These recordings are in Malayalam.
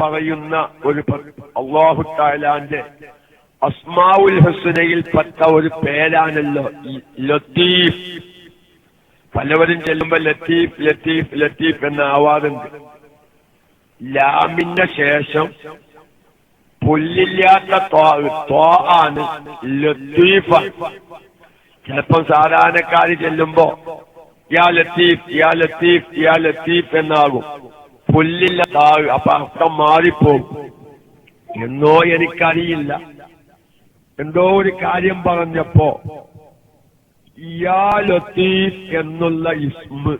പറയുന്ന ഒരു അള്ളാഹു താലാന്റെ അസ്മാവുൽ ഹസുനയിൽപ്പെട്ട ഒരു പേരാണല്ലോ ലത്തീഫ്. പലവരും ചെല്ലുമ്പോ ലത്തീഫ് ലത്തീഫ് ലത്തീഫ് എന്ന ആവാറുണ്ട് ലാമിന്റെ ശേഷം പുല്ലില്ലാത്ത ആണ് ലത്തീഫ. ചിലപ്പം സാധാരണക്കാർ ചെല്ലുമ്പോ യാ ലത്തീഫ് യാ ലത്തീഫ് യാ ലത്തീഫ് എന്നാകും. പുല്ലില്ല. താവ് അപ്പൊ അർത്ഥം മാറിപ്പോകും എന്നോ എനിക്കറിയില്ല. എന്തോ ഒരു കാര്യം പറഞ്ഞപ്പോ യാ ലത്തീഫ് എന്നുള്ള ഇസ്മ്.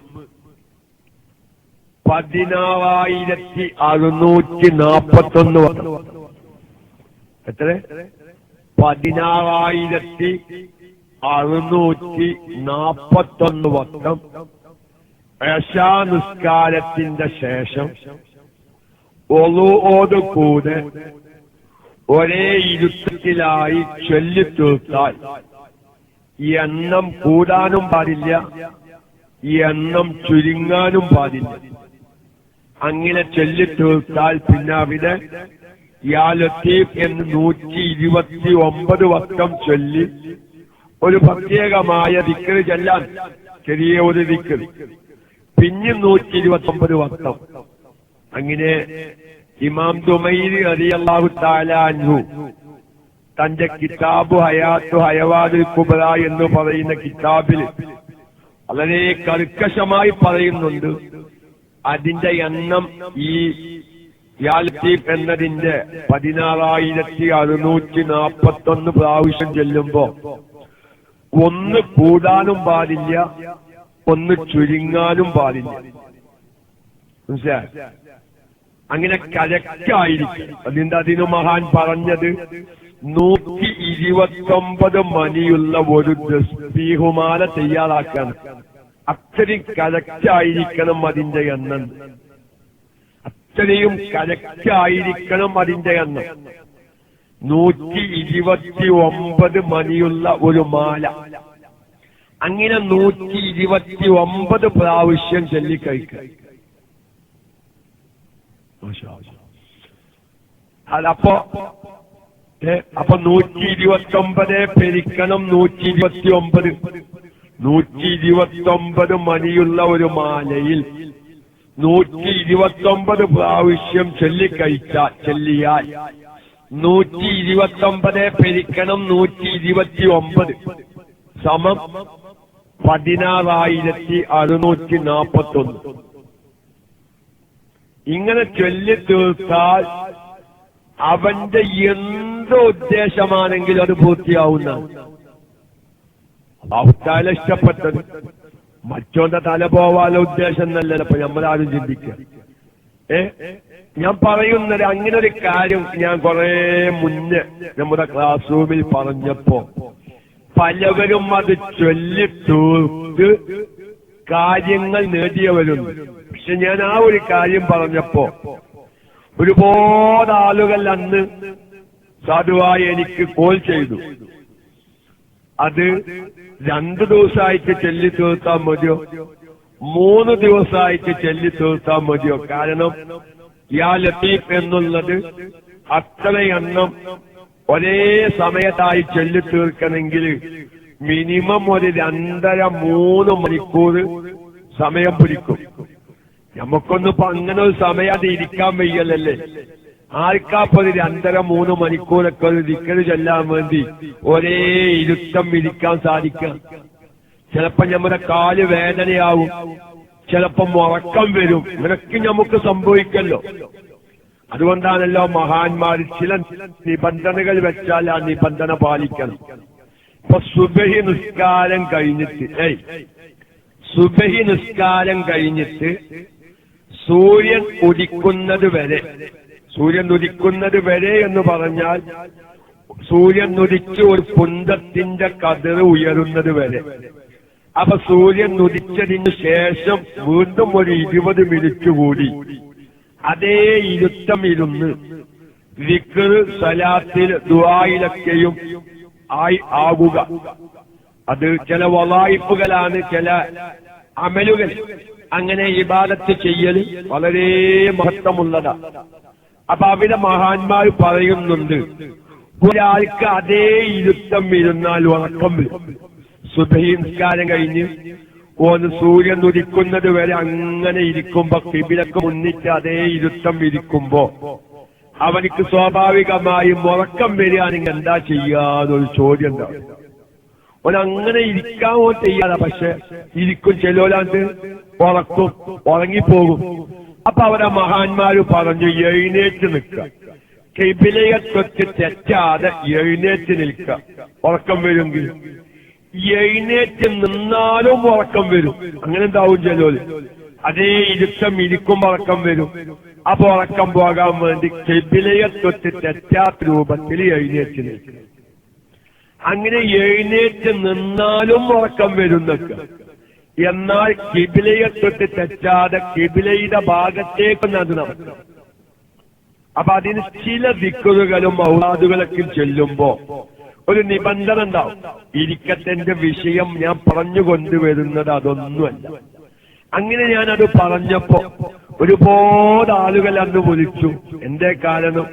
പതിനാറായിരത്തി അറുന്നൂറ്റി നാപ്പത്തൊന്ന് വട്ടം എത്ര? പതിനാറായിരത്തി അറുന്നൂറ്റി നാപ്പത്തൊന്ന് വട്ടം നിസ്കാരത്തിന്റെ ശേഷം ഒളുവോട് കൂടെ ഒരേ ഇരുത്തത്തിലായി ചൊല്ലിത്തീർത്താൽ ഈ എണ്ണം കൂടാനും പാടില്ല ഈ എണ്ണം ചുരുങ്ങാനും പാടില്ല. അങ്ങനെ ചൊല്ലിത്തീർത്താൽ പിന്നെ അവിടെ യാ ലത്തീഫ് എന്ന് നൂറ്റി ഇരുപത്തി ഒമ്പത് വട്ടം ചൊല്ലി ഒരു പ്രത്യേകമായ ദിക്കറ് ചെല്ലാൻ ചെറിയ ഒരു ദിക്കറ് പിന്നെ നൂറ്റി ഇരുപത്തി ഒമ്പത് വട്ടം അങ്ങനെ ഇമാം ദുമൈരി അലിയല്ലാഹു താലാൻഹു തന്റെ കിതാബ് ഹയാത്തു ഹയവാദ് കുബറ എന്ന് പറയുന്ന കിതാബിൽ വളരെ കർക്കശമായി പറയുന്നുണ്ട് അതിന്റെ എണ്ണം ഈ യാലത്തീഫ് എന്നതിന്റെ പതിനാറായിരത്തി അറുന്നൂറ്റി നാപ്പത്തൊന്ന് പ്രാവശ്യം ചെല്ലുമ്പോ ഒന്ന് കൂടാനും പാടില്ല. ഒന്ന് ചുരുങ്ങാനും പാടില്ല. അങ്ങനെ കരക്കായിരിക്കും അതിന്റെ അതിന് മഹാൻ പറഞ്ഞത് നൂറ്റി ഇരുപത്തൊമ്പത് മണിയുള്ള ഒരു ദസ്ബീഹുമാല തയ്യാറാക്കണം. അത്രയും കരക്കായിരിക്കണം അതിന്റെ എണ്ണം. അത്രയും കരക്കായിരിക്കണം അതിന്റെ എണ്ണം. നൂറ്റി ഇരുപത്തി ഒമ്പത് മണിയുള്ള ഒരു മാല. അങ്ങനെ നൂറ്റി ഇരുപത്തി ഒമ്പത് പ്രാവശ്യം ചൊല്ലിക്കഴിക്കുക അതപ്പോ അപ്പൊ നൂറ്റി ഇരുപത്തി ഒമ്പത് പെരിക്കണം നൂറ്റി ഇരുപത്തി ഒമ്പത് നൂറ്റി ഇരുപത്തി ഒമ്പത് മണിയുള്ള ഒരു മാലയിൽ നൂറ്റി ഇരുപത്തി ഒമ്പത് പ്രാവശ്യം ചൊല്ലിക്കഴിച്ച ചൊല്ലിയാൽ നൂറ്റി ഇരുപത്തി ഒമ്പത് പെരിക്കണം നൂറ്റി ഇരുപത്തി ഒമ്പത് സമം പതിനാറായിരത്തി അറുന്നൂറ്റി നാപ്പത്തി ഒന്ന് ഇങ്ങനെ ചൊല്ലി തീർത്താൽ അവന്റെ എന്ത് ഉദ്ദേശമാണെങ്കിലും അത് പൂർത്തിയാവുന്ന അള്ളാഹുത്താല ഇഷ്ടപ്പെട്ടത് മറ്റോന്റെ തല പോവാനുള്ള ഉദ്ദേശം എന്നല്ലല്ലോ അപ്പൊ നമ്മളാരും ചിന്തിക്കുക. ഏ? ഞാൻ പറയുന്നത് അങ്ങനെ ഒരു കാര്യം ഞാൻ കുറെ മുന്നേ നമ്മുടെ ക്ലാസ് റൂമിൽ പറഞ്ഞപ്പോ പലവരും അത് ചൊല്ലിട്ടു. കാര്യങ്ങൾ നേടിയവരും. പക്ഷെ ഞാൻ ആ ഒരു കാര്യം പറഞ്ഞപ്പോ ഒരുപാട് ആളുകൾ അന്ന് സാധുവായി എനിക്ക് കോൾ ചെയ്തു. അത് രണ്ടു ദിവസമായിട്ട് ചെല്ലി തീർത്താൽ മതിയോ? മൂന്ന് ദിവസമായിട്ട് ചെല്ലി തീർത്താൽ മതിയോ? കാരണം യാ ലത്തീഫ് എന്നുള്ളത് അത്ര എണ്ണം ഒരേ സമയത്തായി ചൊല്ലി തീർക്കണമെങ്കിൽ മിനിമം ഒരു രണ്ടര മൂന്ന് മണിക്കൂർ സമയം പിടിക്കും. നമുക്കൊന്നും അങ്ങനെ ഒരു സമയം അത് ഇരിക്കാൻ വയ്യല്ലേ ആർക്കാപ്പോ ഒരു രണ്ടര മൂന്ന് മണിക്കൂറൊക്കെ ഒരു ദിക്കറ് ചെല്ലാൻ വേണ്ടി ഒരേ ഇരുത്തം ഇരിക്കാൻ സാധിക്കാം? ചിലപ്പോ നമ്മുടെ കാൽ വേദനയാവും. ചിലപ്പോ ഉറക്കം വരും. ഇതൊക്കെ നമുക്ക് സംഭവിക്കല്ലോ. അതുകൊണ്ടാണല്ലോ മഹാന്മാർ ചില നിബന്ധനകൾ വെച്ചാൽ ആ നിബന്ധന പാലിക്കണം. ഇപ്പൊ സുബഹി നിസ്കാരം കഴിഞ്ഞിട്ട് ഏയ് സുബഹി നിസ്കാരം കഴിഞ്ഞിട്ട് സൂര്യൻ ഉദിക്കുന്നത് വരെ സൂര്യൻ ഉദിക്കുന്നത് വരെ എന്ന് പറഞ്ഞാൽ സൂര്യൻ ഉദിച്ച് ഒരു പുന്തത്തിന്റെ കതിർ ഉയരുന്നത് വരെ. അപ്പൊ സൂര്യൻ ഉദിച്ചതിന് ശേഷം വീണ്ടും ഒരു ഇരുപത് മിനിറ്റ് കൂടി അതേ ഇരുത്തം ഇരുന്ന് വിക്കർ സലാത്തിൽ ദുആയിലൊക്കെയും ആയി ആകുക അത് ചില വലായിപ്പുകളാണ് ചില അമലുകൾ. അങ്ങനെ ഇബാദത്ത് ചെയ്യൽ വളരെ മഹത്വമുള്ളതാ. അപ്പൊ അവിടെ മഹാന്മാർ പറയുന്നുണ്ട് ഒരാൾക്ക് അതേ ഇരുത്തം ഇരുന്നാൽ ഉറക്കം വരും. സുബഹിംസ്കാരം കഴിഞ്ഞ് ഓന് സൂര്യൻ ഉദിക്കുന്നത് വരെ അങ്ങനെ ഇരിക്കുമ്പോ കിബിലക്ക് മുന്നിട്ട് അതേ ഇരുത്തം ഇരിക്കുമ്പോ അവനിക്ക് സ്വാഭാവികമായും ഉറക്കം വരികയാണെങ്കിൽ എന്താ ചെയ്യാന്നൊരു ചോദ്യം എന്താ ഓൻ ചെയ്യാതെ പക്ഷെ ഇരിക്കും ചെലോലാണ്ട് ഉറക്കും ഉറങ്ങിപ്പോകും. അപ്പൊ അവരെ മഹാന്മാര് പറഞ്ഞു എഴുന്നേറ്റ് നിൽക്കുക. കിബിലയെ തൊറ്റ് തെറ്റാതെ എഴുന്നേറ്റ് നിൽക്കുക. ഉറക്കം വരുമെങ്കിൽ എഴുന്നേറ്റ് നിന്നാലും ഉറക്കം വരും. അങ്ങനെ എന്താവും ചെലോൽ അതേ ഇരുത്തം ഇരിക്കും ഉറക്കം വരും. അപ്പൊ ഉറക്കം പോകാൻ വേണ്ടി കിബിലയെ തൊട്ട് തെറ്റാത്ത രൂപത്തിൽ എഴുന്നേറ്റ് അങ്ങനെ എഴുന്നേറ്റ് നിന്നാലും ഉറക്കം വരുന്നൊക്കെ എന്നാൽ കിബിലയെ തൊട്ട് തെറ്റാതെ കിബിലയുടെ ഭാഗത്തേക്ക് അത് അപ്പൊ അതിന് ചില ദിക്കുകളും ഔലാദുകളൊക്കെ ചെല്ലുമ്പോ ഒരു നിബന്ധന ഉണ്ടാവും ഇരിക്കത്തിന്റെ വിഷയം ഞാൻ പറഞ്ഞു കൊണ്ടുവരുന്നത് അതൊന്നുമല്ല. അങ്ങനെ ഞാൻ അത് പറഞ്ഞപ്പോ ഒരുപാട് ആളുകൾ അന്ന് വിളിച്ചു. എന്തേ കാരണം?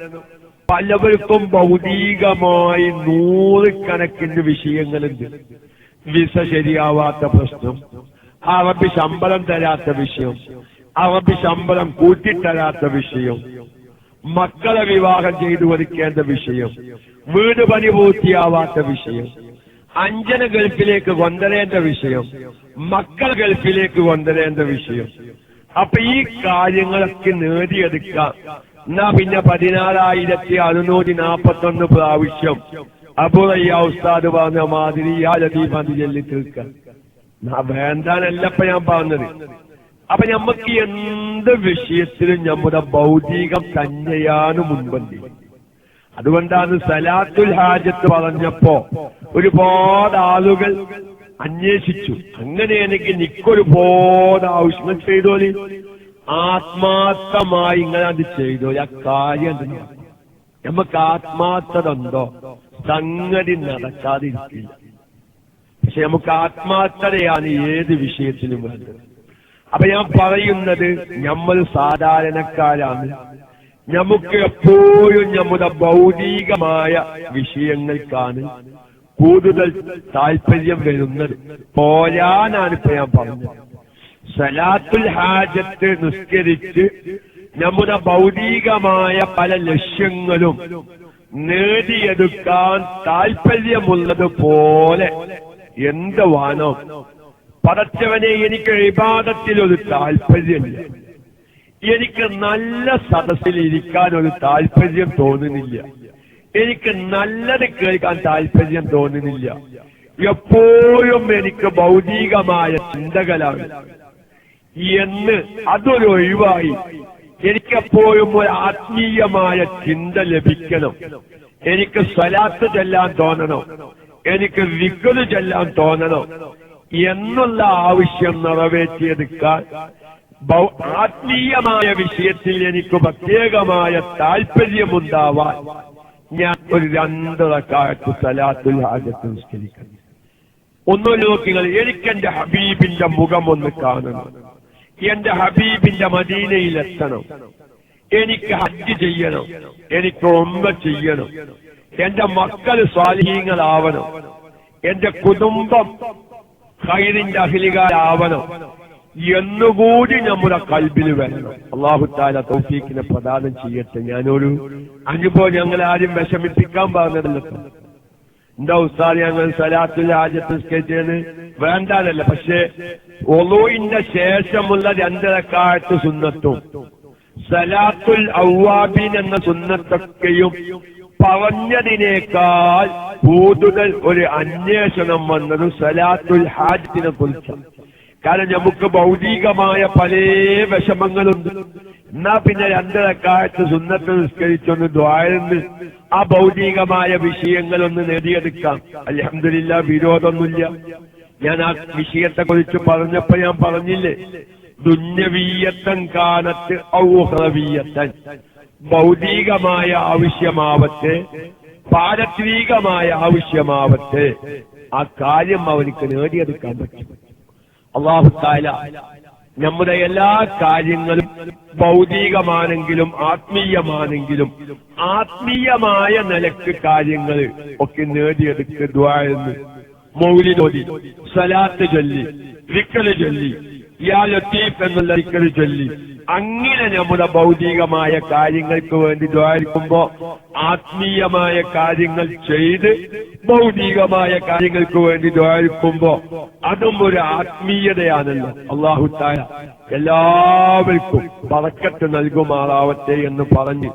പലവർക്കും ഭൗതികമായി നൂറുകണക്കിന് വിഷയങ്ങളുണ്ട്. വിസ ശരിയാവാത്ത പ്രശ്നം അറബി ശമ്പളം തരാത്ത വിഷയം അറബി ശമ്പളം കൂട്ടിത്തരാത്ത വിഷയം മക്കളെ വിവാഹം ചെയ്തു ഒരുക്കേണ്ട വിഷയം. വീട് പണി പൂർത്തിയാവാത്ത വിഷയം. അഞ്ജന ഗൾഫിലേക്ക് കൊണ്ടരേണ്ട വിഷയം. മക്കൾ ഗൾഫിലേക്ക് കൊണ്ടരേണ്ട വിഷയം. അപ്പൊ ഈ കാര്യങ്ങളൊക്കെ നേടിയെടുക്കാം. എന്നാ പിന്നെ പതിനാലായിരത്തി അറുന്നൂറ്റി നാപ്പത്തി ഒന്ന് പ്രാവശ്യം അബുറയ്യ ഉസ്താദ് പറഞ്ഞ മാതിരി ആ ലതീഫാന്തി ചൊല്ലി തീർക്കാം വേണ്ടാനല്ലപ്പ ഞാൻ പറഞ്ഞത്. അപ്പൊ നമുക്ക് എന്ത് വിഷയത്തിലും നമ്മുടെ ഭൗതികം തന്നെയാണ് മുൻപന്തി. അതുകൊണ്ടാണ് സലാത്തുൽ ഹാജത്ത് പറഞ്ഞപ്പോ ഒരുപാട് ആളുകൾ അന്വേഷിച്ചു. എനിക്ക് നിക്കൊരുപാട് ആവശ്യങ്ങൾ ചെയ്തോലി. ആത്മാർത്ഥമായി ഇങ്ങനെ അത് ചെയ്തോ? ആ കാര്യം നമുക്ക് ആത്മാർത്ഥത ഉണ്ടോ? സംഗതി നടക്കാതിരിക്കില്ല. പക്ഷെ നമുക്ക് ആത്മാർത്ഥതയാണ് ഏത് വിഷയത്തിലും വേണ്ടത്. അപ്പൊ ഞാൻ പറയുന്നത് നമ്മൾ സാധാരണക്കാരാണ്. നമുക്ക് എപ്പോഴും നമ്മുടെ ഭൗതികമായ വിഷയങ്ങൾക്കാണ് കൂടുതൽ താല്പര്യം വരുന്നത്. പോരാനാണ് ഇപ്പൊ ഞാൻ പറഞ്ഞത്. സലാത്തുൽ ഹാജത്ത് നിസ്കരിച്ച് നമ്മുടെ ഭൗതികമായ പല ലക്ഷ്യങ്ങളും നേടിയെടുക്കാൻ താല്പര്യമുള്ളത് പോലെ എന്ത് പടച്ചവനെ എനിക്ക് വിവാദത്തിൽ ഒരു താല്പര്യമില്ല. എനിക്ക് നല്ല സദസ്സിൽ ഇരിക്കാൻ ഒരു താല്പര്യം തോന്നുന്നില്ല. എനിക്ക് നല്ലത് കേൾക്കാൻ താല്പര്യം തോന്നുന്നില്ല. എപ്പോഴും എനിക്ക് ഭൗതികമായ ചിന്തകളാണ്. എന്ന് അതൊരു ഒഴിവായി എനിക്കെപ്പോഴും ഒരു ആത്മീയമായ ചിന്ത ലഭിക്കണം. എനിക്ക് സ്വലാത്ത് ചെല്ലാൻ തോന്നണം. എനിക്ക് വിഗത് ചെല്ലാൻ തോന്നണം. എന്നുള്ള ആവശ്യം നിറവേറ്റിയെടുക്കാൻ ആത്മീയമായ വിഷയത്തിൽ എനിക്ക് പ്രത്യേകമായ താല്പര്യമുണ്ടാവാൻ ഞാൻ ഒരു രണ്ടറക്കാലത്ത് കാലത്ത് സലാത്തുൽ ഹാജത്ത് നിഷ്കരിക്കുന്നു ഒന്ന് എനിക്ക് എന്റെ ഹബീബിന്റെ മുഖം ഒന്ന് കാണണം. എന്റെ ഹബീബിന്റെ മദീനയിലെത്തണം. എനിക്ക് ഹജ്ജ് ചെയ്യണം. എനിക്ക് ഒമ്പ ചെയ്യണം. എന്റെ മക്കൾ സ്വാധീനങ്ങളാവണം എന്റെ കുടുംബം ഹൈറിന്റെ അഹിലികാരാവണം എന്നുകൂടി നമ്മുടെ കൽബിൽ വരണം അള്ളാഹു താല തൗഫീഖിനെ പ്രദാനം ചെയ്യട്ടെ. ഞാനൊരു അനുഭവം ഞങ്ങൾ ആരും വിഷമിപ്പിക്കാൻ പറഞ്ഞതല്ലോ. എന്താ ഉസ്താദ് ഞങ്ങൾ സലാത്തുൽ ഹാജത്ത് നിസ്കരിച്ചത് വേണ്ടാനല്ല പക്ഷേ ഒളുവിന്റെ ശേഷമുള്ള രണ്ടരക്കാലത്ത് സുന്നത്തും സലാത്തുൽ ഔവാബീൻ എന്ന സുന്നത്തൊക്കെയും പറഞ്ഞതിനേക്കാൾ കൂടുതൽ ഒരു അന്വേഷണം വന്നത് സലാത്തുൽ ഹാജത്തിനെ കുറിച്ചാണ് കാരണം നമുക്ക് ഭൗതികമായ പല വിഷമങ്ങളുണ്ട്. എന്നാ പിന്നെ രണ്ടരക്കാലത്ത് സുന്നത്ത് നിസ്കരിച്ചൊന്ന് ദ്വാരന്ന് ആ ഭൗതികമായ വിഷയങ്ങളൊന്ന് നേടിയെടുക്കാം. അലഹമില്ല വിരോധമൊന്നുമില്ല. ഞാൻ ആ വിഷയത്തെ കുറിച്ച് പറഞ്ഞപ്പോ ഞാൻ പറഞ്ഞില്ലേ? ദുന്യവീയത്തൻ കാലത്ത് ഔഹ്രവീയത്തൻ ഭൗതികമായ ആവശ്യമാവട്ടെ പാരത്രികമായ ആവശ്യമാവട്ടെ. ആ കാര്യം അവർക്ക് നേടിയെടുക്കാൻ പറ്റും അള്ളാഹു താല നമ്മുടെ എല്ലാ കാര്യങ്ങളും ഭൗതികമാണെങ്കിലും ആത്മീയമാണെങ്കിലും ആത്മീയമായ നിലയ്ക്ക് കാര്യങ്ങൾ ഒക്കെ നേടിയെടുക്കുക ദ്വായെന്ന് മൗലിനോദി സലാത്ത് ചൊല്ലി വിക്കൽ ചൊല്ലി ചൊല്ലി. അങ്ങനെ നമ്മുടെ ഭൗതികമായ കാര്യങ്ങൾക്ക് വേണ്ടി ദ്വാരിക്കുമ്പോ ആത്മീയമായ കാര്യങ്ങൾ ചെയ്ത് ഭൗതികമായ കാര്യങ്ങൾക്ക് വേണ്ടി ദ്വാരിക്കുമ്പോ അതും ഒരു ആത്മീയതയാണല്ലോ. അള്ളാഹു താര എല്ലാവർക്കും പറക്കത്ത് നൽകുമാറാവട്ടെ എന്ന് പറഞ്ഞ്